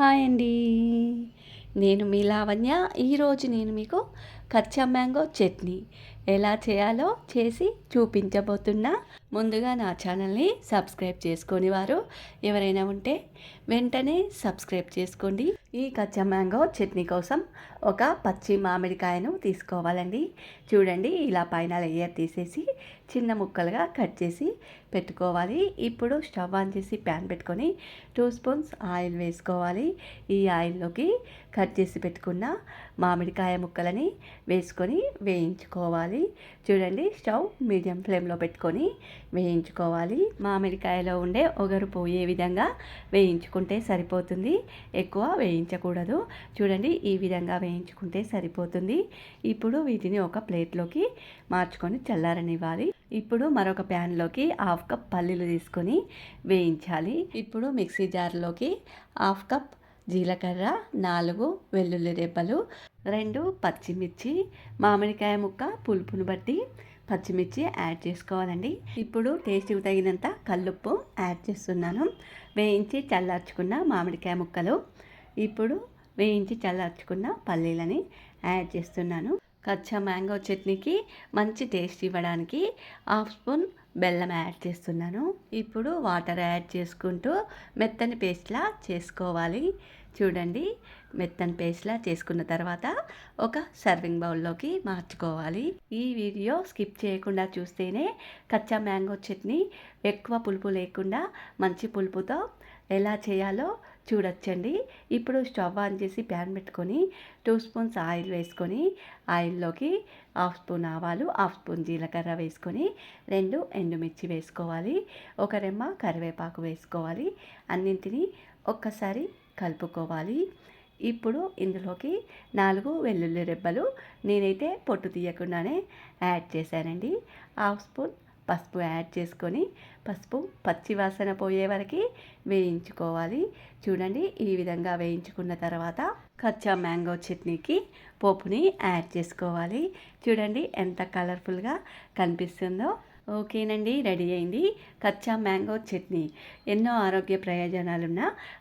Hi అండి. నేను మీ లావణ్య. ఈరోజు నేను మీకు కచ్చా మ్యాంగో చట్నీ. ఎలా చేయాలో చేసి చూపించబోతున్నా ముందుగా నా ఛానల్ని సబ్స్క్రైబ్ చేసుకొని వారు ఎవరైనా ఉంటే వెంటనే సబ్స్క్రైబ్ చేసుకోండి. ఈ కచ్చా మ్యాంగో చట్నీ కోసం ఒక పచ్చి మామిడికాయను తీసుకోవాలండి. చూడండి ఇలా పైన లేయర్ తీసేసి చిన్న ముక్కలుగా కట్ చేసి పెట్టుకోవాలి. ఇప్పుడు స్టవ్ ఆన్ చేసి ప్యాన్ పెట్టుకొని టూ స్పూన్స్ ఆయిల్ వేసుకోవాలి. ఈ ఆయిల్లోకి కట్ చేసి పెట్టుకున్న మామిడికాయ ముక్కలని వేసుకొని వేయించుకోవాలి. చూడండి స్టవ్ మీడియం ఫ్లేమ్లో పెట్టుకొని వేయించుకోవాలి. మామిడికాయలో ఉండే ఒగరు పోయే విధంగా వేయించుకుంటే సరిపోతుంది. ఎక్కువ వేయించకూడదు. చూడండి ఈ విధంగా వేయించుకుంటే సరిపోతుంది. ఇప్పుడు వీటిని ఒక ప్లేట్లోకి మార్చుకొని చల్లారనివ్వాలి. ఇప్పుడు మరొక ప్యాన్లోకి హాఫ్ కప్ పల్లీలు తీసుకొని వేయించాలి. ఇప్పుడు మిక్సీ జార్లోకి హాఫ్ కప్ జీలకర్ర నాలుగు వెల్లుల్లి రేపలు రెండు పచ్చిమిర్చి మామిడికాయ ముక్క పులుపును బట్టి పచ్చిమిర్చి యాడ్ చేసుకోవాలండి. ఇప్పుడు టేస్ట్కి తగినంత కల్లుప్పు యాడ్ చేస్తున్నాను. వేయించి చల్లార్చుకున్న మామిడికాయ ముక్కలు. ఇప్పుడు వేయించి చల్లార్చుకున్న పల్లీలని యాడ్ చేస్తున్నాను. కచ్చా మ్యాంగో చట్నీకి మంచి టేస్ట్ ఇవ్వడానికి హాఫ్ స్పూన్ బెల్లం యాడ్ చేస్తున్నాను. ఇప్పుడు వాటర్ యాడ్ చేసుకుంటూ మెత్తని పేస్ట్లా చేసుకోవాలి. చూడండి మెత్తని పేస్ట్లా చేసుకున్న తర్వాత ఒక సర్వింగ్ బౌల్లోకి మార్చుకోవాలి. ఈ వీడియో స్కిప్ చేయకుండా చూస్తేనే కచ్చా మ్యాంగో చట్నీ ఎక్కువ పులుపు లేకుండా మంచి పులుపుతో ఎలా చేయాలో చూడొచ్చండి. ఇప్పుడు స్టవ్ ఆన్ చేసి ప్యాన్ పెట్టుకొని టూ స్పూన్స్ ఆయిల్ వేసుకొని ఆయిల్లోకి హాఫ్ స్పూన్ ఆవాలు హాఫ్ స్పూన్ జీలకర్ర వేసుకొని రెండు ఎండుమిర్చి వేసుకోవాలి ఒక రెమ్మ కరివేపాకు వేసుకోవాలి అన్నింటినీ ఒక్కసారి కలుపుకోవాలి. ఇప్పుడు ఇందులోకి నాలుగు వెల్లుల్లి రెబ్బలు నేనైతే పొట్టు తీయకుండానే యాడ్ చేశానండి. హాఫ్ స్పూన్ పసుపు యాడ్ చేసుకొని పసుపు పచ్చి వాసన పోయే వరకు వేయించుకోవాలి. చూడండి ఈ విధంగా వేయించుకున్న తర్వాత కచ్చా మ్యాంగో చట్నీకి పోపుని యాడ్ చేసుకోవాలి. చూడండి ఎంత కలర్ఫుల్గా కనిపిస్తుందో. ఓకేనండి రెడీ అయింది. కచ్చా మ్యాంగో చట్నీ. ఎన్నో ఆరోగ్య ప్రయోజనాలున్న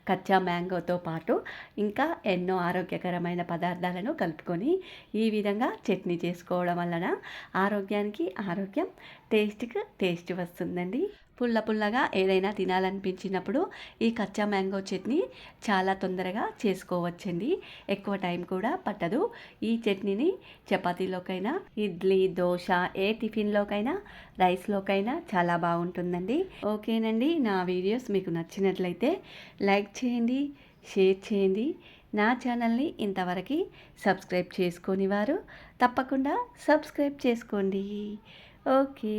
కచ్చా మ్యాంగోతో పాటు ఇంకా ఎన్నో ఆరోగ్యకరమైన పదార్థాలను కలుపుకొని ఈ విధంగా చట్నీ చేసుకోవడం వలన ఆరోగ్యానికి ఆరోగ్యం టేస్ట్కి టేస్ట్ వస్తుందండి. పుల్ల పుల్లగా ఏదైనా తినాలనిపించినప్పుడు ఈ కచ్చా మ్యాంగో చట్నీ చాలా తొందరగా చేసుకోవచ్చండి. ఎక్కువ టైం కూడా పట్టదు. ఈ చట్నీని చపాతీలోకైనా ఇడ్లీ దోశ ఏ టిఫిన్లోకైనా రైస్లోకైనా చాలా బాగుంటుందండి. ఓకేనండి నా వీడియోస్ మీకు నచ్చినట్లయితే లైక్ చేయండి షేర్ చేయండి. నా ఛానల్ని ఇంతవరకు సబ్స్క్రైబ్ చేసుకొని వారు తప్పకుండా సబ్స్క్రైబ్ చేసుకోండి. ఓకే.